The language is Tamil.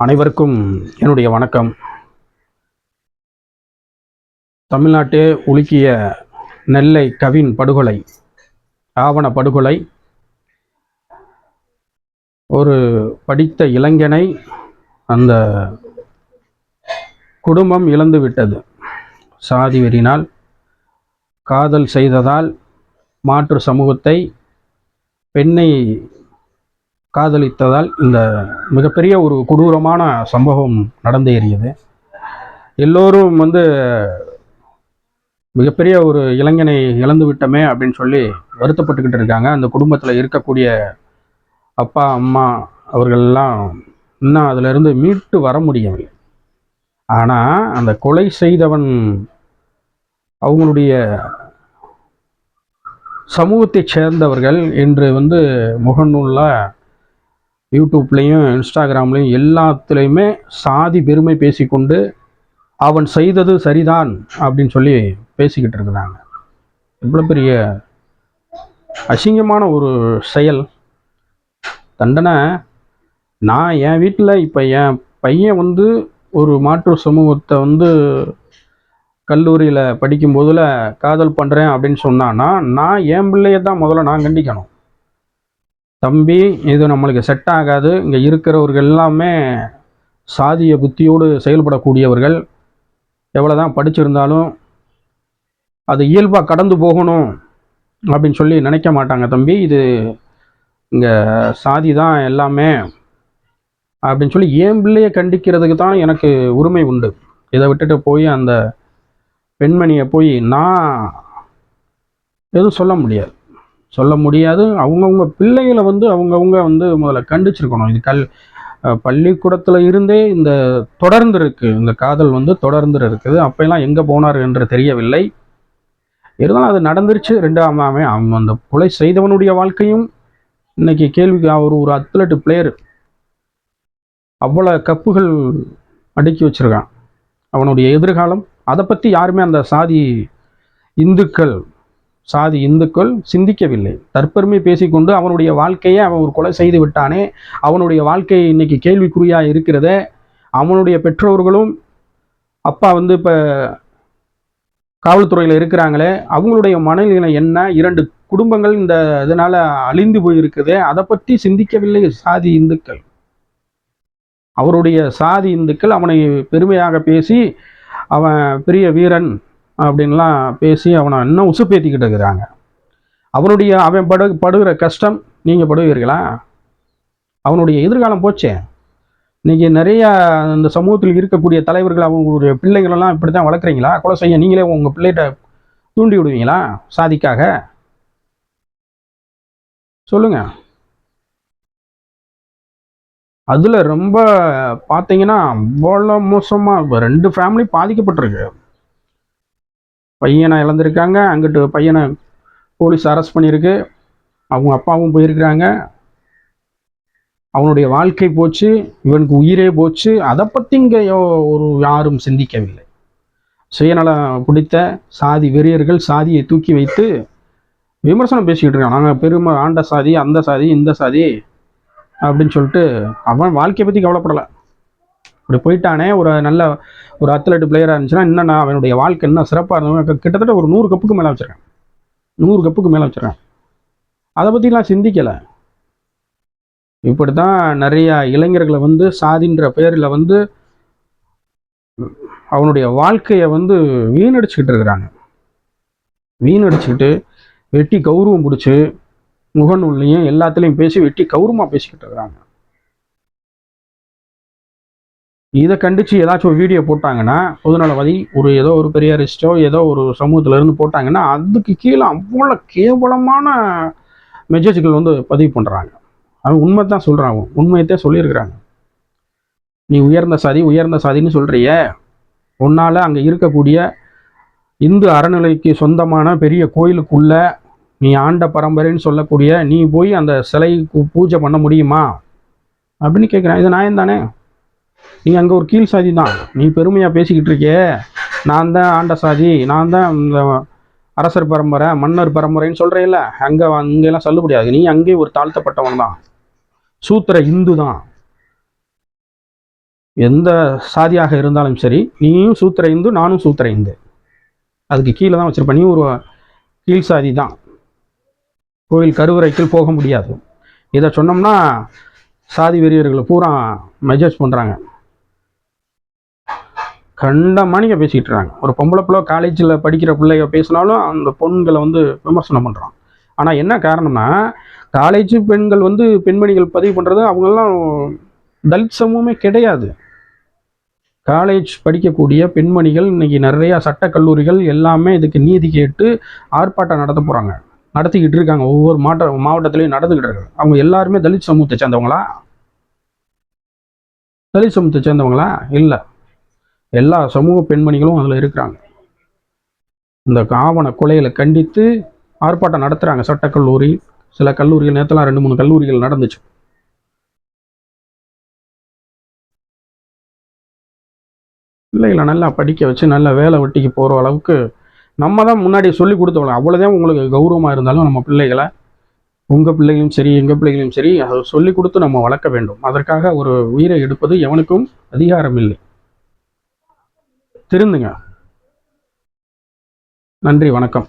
அனைவருக்கும் என்னுடைய வணக்கம். தமிழ்நாட்டே உலுக்கிய நெல்லை கவின் படுகொலை ஆவண படுகொலை ஒரு படித்த இளைஞனை அந்த குடும்பம் இழந்து விட்டது. சாதி வெறினால் காதல் செய்ததால் மாற்று சமூகத்தை பெண்ணை காதலித்ததால் இந்த மிகப்பெரிய ஒரு கொடூரமான சம்பவம் நடந்தேறியது எல்லோரும் வந்து மிகப்பெரிய ஒரு இளைஞனை இழந்து விட்டோமே அப்படின்னு சொல்லி வருத்தப்பட்டுக்கிட்டு இருக்காங்க. அந்த குடும்பத்தில் இருக்கக்கூடிய அப்பா அம்மா அவர்கள்லாம் இன்னும் அதிலிருந்து மீட்டு வர முடியவில்லை. ஆனால் அந்த கொலை செய்தவன் அவங்களுடைய சமூகத்தைச் சேர்ந்தவர்கள் இன்று வந்து முகநூலில் யூடியூப்லேயும் இன்ஸ்டாகிராம்லேயும் எல்லாத்துலேயுமே சாதி பெருமை பேசிக்கொண்டு அவன் செய்தது சரிதான் அப்படின்னு சொல்லி பேசிக்கிட்டு இருக்கிறாங்க. இவ்வளோ பெரிய அசிங்கமான ஒரு செயல். தண்டனை நான் என் வீட்டில் இப்போ என் பையன் வந்து ஒரு மாற்று சமூகத்தை வந்து கல்லூரியில் படிக்கும் போதில் காதல் பண்ணுறேன் அப்படின்னு சொன்னான்னா நான் என் பிள்ளைய தான் முதல்ல நான் கண்டிக்கணும். தம்பி இது நம்மளுக்கு செட் ஆகாது. இங்கே இருக்கிறவர்கள் எல்லாமே சாதிய புத்தியோடு செயல்படக்கூடியவர்கள். எவ்வளோ தான் படிச்சிருந்தாலும் அது இயல்பாக கடந்து போகணும் அப்படின்னு சொல்லி நினைக்க மாட்டாங்க தம்பி. இது இங்கே சாதி தான் எல்லாமே அப்படின்னு சொல்லி என் பிள்ளையை கண்டிக்கிறதுக்கு தான் எனக்கு உரிமை உண்டு. இதை விட்டுட்டு போய் அந்த பெண்மணியை போய் நான் எதுவும் சொல்ல முடியாது. சொல்ல முடியாது. அவங்கவுங்க பிள்ளைகளை வந்து அவங்கவுங்க வந்து முதல்ல கண்டிச்சிருக்கணும். இது கல் பள்ளிக்கூடத்தில் இருந்தே இந்த தொடர்ந்து இருக்கு இந்த காதல் வந்து தொடர்ந்து இருக்குது அப்பெல்லாம் எங்கே போனார் என்று தெரியவில்லை. இருந்தாலும் அது நடந்துருச்சு. ரெண்டாம் அவன் அவன் அந்த கொலை செய்தவனுடைய வாழ்க்கையும் இன்னைக்கு கேள்விக்கு அவர் ஒரு அத்லெட் பிளேயர் அவ்வளோ கப்புகள் அடுக்கி வச்சிருக்கான். அவனுடைய எதிர்காலம். அதை பற்றி யாருமே அந்த சாதி இந்துக்கள் சாதி இந்துக்கள் சிந்திக்கவில்லை. தற்பெருமை பேசிக்கொண்டு அவனுடைய வாழ்க்கையை அவன் ஒரு கொலை செய்து விட்டானே. அவனுடைய வாழ்க்கை இன்னைக்கு கேள்விக்குறியாக இருக்கிறத அவனுடைய பெற்றோர்களும் அப்பா வந்து இப்போ காவல்துறையில் இருக்கிறாங்களே அவங்களுடைய மனநிலை என்ன? இரண்டு குடும்பங்கள் இந்த இதனால் அழிந்து போயிருக்குது அதை பற்றி சிந்திக்கவில்லை சாதி இந்துக்கள். அவருடைய சாதி இந்துக்கள் அவனை பெருமையாக பேசி அவன் பெரிய வீரன் அப்படின்லாம் பேசி அவனை இன்னும் உசுப்பேற்றிக்கிட்டு இருக்கிறாங்க. அவனுடைய அவன் படு படுகிற கஷ்டம் நீங்கள் படுவீர்களா அவனுடைய எதிர்காலம் போச்சே. நீங்கள் நிறையா இந்த சமூகத்தில் இருக்கக்கூடிய தலைவர்கள் அவங்களுடைய பிள்ளைகளெல்லாம் இப்படி தான் வளர்க்குறீங்களா? கொலை செய்ய நீங்களே உங்கள் பிள்ளைகிட்ட தூண்டி விடுவீங்களா? சாதிக்காக? சொல்லுங்கள் அதில் ரொம்ப பார்த்தீங்கன்னா அவ்வளோ மோசமாக ரெண்டு ஃபேமிலி பாதிக்கப்பட்டிருக்கு. பையனை இழந்திருக்காங்க. அங்கிட்டு பையனை போலீஸ் அரெஸ்ட் பண்ணியிருக்கு. அவங்க அப்பாவும் போயிருக்கிறாங்க. அவனுடைய வாழ்க்கை போச்சு. இவனுக்கு உயிரே போச்சு. அதை பற்றி இங்கே ஒரு யாரும் சிந்திக்கவில்லை. சுயநலம் பிடித்த சாதி வெறியர்கள் சாதியை தூக்கி வைத்து விமர்சனம் பேசிக்கிட்டு இருக்கான் நாங்கள் பெருமை ஆண்ட சாதி அந்த சாதி இந்த சாதி அப்படின்னு சொல்லிட்டு அவன் வாழ்க்கையை பற்றி கவலைப்படலை. இப்படி போயிட்டானே ஒரு நல்ல ஒரு அத்லெட் பிளேயராக இருந்துச்சுன்னா இன்னும் நான் அவனுடைய வாழ்க்கை இன்னும் சிறப்பாக இருந்தவங்க கிட்டத்தட்ட ஒரு நூறு கப்புக்கு மேலே வச்சுருக்கேன். நூறு கப்புக்கு மேலே வச்சுருக்கேன். அதை பற்றிலாம் சிந்திக்கலை. இப்படி தான் நிறைய இளைஞர்களை வந்து சாதின்ற பெயரில் வந்து அவனுடைய வாழ்க்கையை வந்து வீணடிச்சுக்கிட்டு இருக்கிறாங்க. வீணடிச்சுக்கிட்டு வெட்டி கௌரவம் பிடிச்சி முகநூல்லையும் எல்லாத்துலேயும் பேசி வெட்டி கௌரவமாக பேசிக்கிட்டு இருக்கிறாங்க. இதை கண்டித்து ஏதாச்சும் ஒரு வீடியோ போட்டாங்கன்னா பொதுநலவாதி ஒரு ஏதோ ஒரு பெரியாரிஸ்டோ ஏதோ ஒரு சமூகத்துல இருந்து போட்டாங்கன்னா அதுக்கு கீழே அவ்வளோ கேவலமான மெசேஜ்கள் வந்து பதிவு பண்ணுறாங்க அவன் உண்மை தான் சொல்கிறான் உண்மையத்தே சொல்லியிருக்கிறாங்க. நீ உயர்ந்த சாதி உயர்ந்த சாதின்னு சொல்கிறிய உன்னால் அங்கே இருக்கக்கூடிய இந்து அறநிலைக்கு சொந்தமான பெரிய கோயிலுக்குள்ள நீ ஆண்ட பரம்பரைன்னு சொல்லக்கூடிய நீ போய் அந்த சிலைக்கு பூஜை பண்ண முடியுமா? அப்படின்னு கேட்குறேன் இது நியாயம் தானே நீ அங்கே ஒரு கீழ் சாதி தான். நீ பெருமையாக பேசிக்கிட்டு இருக்கியே. நான் தான் ஆண்ட சாதி. நான் தான் இந்த அரசர் பரம்பரை மன்னர் பரம்பரைன்னு சொல்கிறேன்ல அங்கே அங்கெல்லாம் சொல்ல நீ அங்கேயே ஒரு தாழ்த்தப்பட்டவன் தான். சூத்திர இந்து தான். எந்த சாதியாக இருந்தாலும் சரி நீயும் சூத்திர இந்து நானும் சூத்திர இந்து. அதுக்கு கீழே தான் வச்சுருப்பேன் நீ ஒரு கீழ் சாதி தான். கோவில் கருவறைக்குள் போக முடியாது. இதை சொன்னோம்னா சாதி வெறியர்களை பூரா மெஜேஜ் பண்ணுறாங்க கண்டமானிக்க பேசிக்கிட்டு இருக்காங்க ஒரு பொம்பளை பிள்ளை காலேஜில் படிக்கிற பிள்ளைங்க பேசினாலும் அந்த பொண்களை வந்து விமர்சனம் பண்ணுறான் ஆனால் என்ன காரணம்னா காலேஜ் பெண்கள் வந்து பெண்மணிகள் பதிவு பண்ணுறது அவங்கெல்லாம் தலித் சமூகமே கிடையாது. காலேஜ் படிக்கக்கூடிய பெண்மணிகள் இன்றைக்கி நிறையா சட்ட கல்லூரிகள் எல்லாமே இதுக்கு நீதி கேட்டு ஆர்ப்பாட்டம் நடத்த போகிறாங்க நடத்திக்கிட்டு இருக்காங்க. ஒவ்வொரு மாவட்ட மாவட்டத்திலையும் நடந்துக்கிட்டு இருக்காங்க அவங்க எல்லாருமே தலித் சமூகத்தை சேர்ந்தவங்களா? தலித் சமூகத்தை சேர்ந்தவங்களா? இல்லை. எல்லா சமூக பெண்மணிகளும் அதில் இருக்கிறாங்க. இந்த ஆவண கொலைகளை கண்டித்து ஆர்ப்பாட்டம் நடத்துகிறாங்க சட்டக்கல்லூரி. சில கல்லூரிகள் நேரத்தெல்லாம் ரெண்டு மூணு கல்லூரிகள் நடந்துச்சு. பிள்ளைகளை நல்லா படிக்க வச்சு நல்ல வேலை வெட்டிக்கு போகிற அளவுக்கு நம்ம தான் முன்னாடி சொல்லி கொடுத்தவங்க அவ்வளோதான் உங்களுக்கு கௌரவமாக இருந்தாலும் நம்ம பிள்ளைகளை உங்கள் பிள்ளைகளும் சரி எங்கள் பிள்ளைகளும் சரி அதை சொல்லி கொடுத்து நம்ம வளர்க்க வேண்டும். அதற்காக ஒரு உயிரை எடுப்பது எவனுக்கும் அதிகாரம் இல்லை. திருந்துங்க. நன்றி வணக்கம்.